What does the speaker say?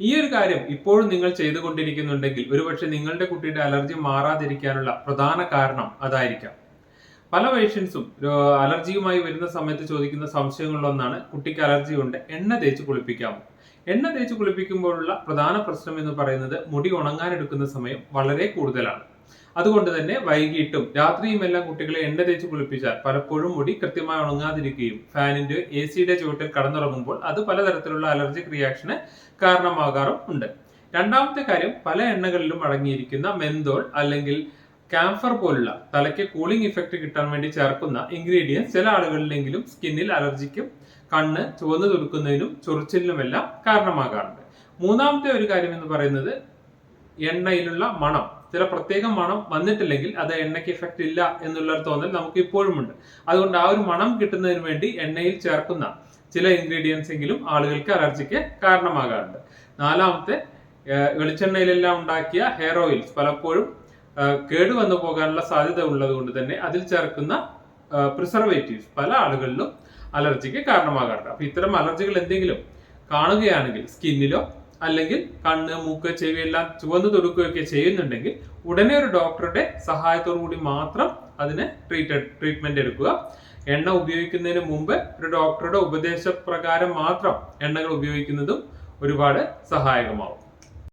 ഈ ഒരു കാര്യം ഇപ്പോഴും നിങ്ങൾ ചെയ്തുകൊണ്ടിരിക്കുന്നുണ്ടെങ്കിൽ ഒരുപക്ഷെ നിങ്ങളുടെ കുട്ടിയുടെ അലർജി മാറാതിരിക്കാനുള്ള പ്രധാന കാരണം അതായിരിക്കാം. പല പേഷ്യൻസും അലർജിയുമായി വരുന്ന സമയത്ത് ചോദിക്കുന്ന സംശയങ്ങളിലൊന്നാണ് കുട്ടിക്ക് അലർജി ഉണ്ട് എണ്ണ തേച്ച് കുളിപ്പിക്കാമോ? എണ്ണ തേച്ച് കുളിപ്പിക്കുമ്പോഴുള്ള പ്രധാന പ്രശ്നം എന്ന് പറയുന്നത് മുടി ഉണങ്ങാനെടുക്കുന്ന സമയം വളരെ കൂടുതലാണ്. അതുകൊണ്ട് തന്നെ വൈകിട്ടും രാത്രിയും എല്ലാം കുട്ടികളെ എണ്ണ തേച്ച് കുളിപ്പിച്ചാൽ പലപ്പോഴും മുടി കൃത്യമായി ഉണങ്ങാതിരിക്കുകയും ഫാനിന്റെ എ സിയുടെ ചുവട്ടിൽ കടന്നുറങ്ങുമ്പോൾ അത് പലതരത്തിലുള്ള അലർജിക് റിയാക്ഷന് കാരണമാകാറും ഉണ്ട്. രണ്ടാമത്തെ കാര്യം പല എണ്ണകളിലും അടങ്ങിയിരിക്കുന്ന മെന്തോൾ അല്ലെങ്കിൽ ക്യാംഫർ പോലുള്ള തലയ്ക്ക് കൂളിംഗ് ഇഫക്റ്റ് കിട്ടാൻ വേണ്ടി ചേർക്കുന്ന ഇൻഗ്രീഡിയൻസ് ചില ആളുകളിലെങ്കിലും സ്കിന്നിൽ അലർജിക്കും കണ്ണ് ചുവന്നു തുടുക്കുന്നതിനും ചൊറിച്ചിലിനുമെല്ലാം കാരണമാകാറുണ്ട്. മൂന്നാമത്തെ ഒരു കാര്യം എന്ന് പറയുന്നത് എണ്ണയിലുള്ള മണം. ചില പ്രത്യേക മണം വന്നിട്ടില്ലെങ്കിൽ അത് എണ്ണയ്ക്ക് ഇഫക്റ്റ് ഇല്ല എന്നുള്ള ഒരു തോന്നൽ നമുക്ക് ഇപ്പോഴും ഉണ്ട് അതുകൊണ്ട് ആ ഒരു മണം കിട്ടുന്നതിന് വേണ്ടി എണ്ണയിൽ ചേർക്കുന്ന ചില ഇൻഗ്രീഡിയൻസ് എങ്കിലും ആളുകൾക്ക് അലർജിക്ക് കാരണമാകാറുണ്ട്. നാലാമത്തെ വെളിച്ചെണ്ണയിലെല്ലാം ഉണ്ടാക്കിയ ഹെയർ ഓയിൽസ് പലപ്പോഴും കേടുവന്നു പോകാനുള്ള സാധ്യത ഉള്ളത് കൊണ്ട് തന്നെ അതിൽ ചേർക്കുന്ന പ്രിസർവേറ്റീവ്സ് പല ആളുകളിലും അലർജിക്ക് കാരണമാകാറുണ്ട്. അപ്പൊ ഇത്തരം അലർജികൾ എന്തെങ്കിലും കാണുകയാണെങ്കിൽ സ്കിന്നിലോ അല്ലെങ്കിൽ കണ്ണ് മൂക്ക് ചെവി എല്ലാം ചുവന്ന് തൊടുക്കുകയൊക്കെ ചെയ്യുന്നുണ്ടെങ്കിൽ ഉടനെ ഒരു ഡോക്ടറുടെ സഹായത്തോടു കൂടി മാത്രം അതിന് ട്രീറ്റ് ട്രീറ്റ്മെന്റ് എടുക്കുക. എണ്ണ ഉപയോഗിക്കുന്നതിന് മുമ്പ് ഒരു ഡോക്ടറുടെ ഉപദേശപ്രകാരം മാത്രം എണ്ണകൾ ഉപയോഗിക്കുന്നതും ഒരുപാട് സഹായകമാവും.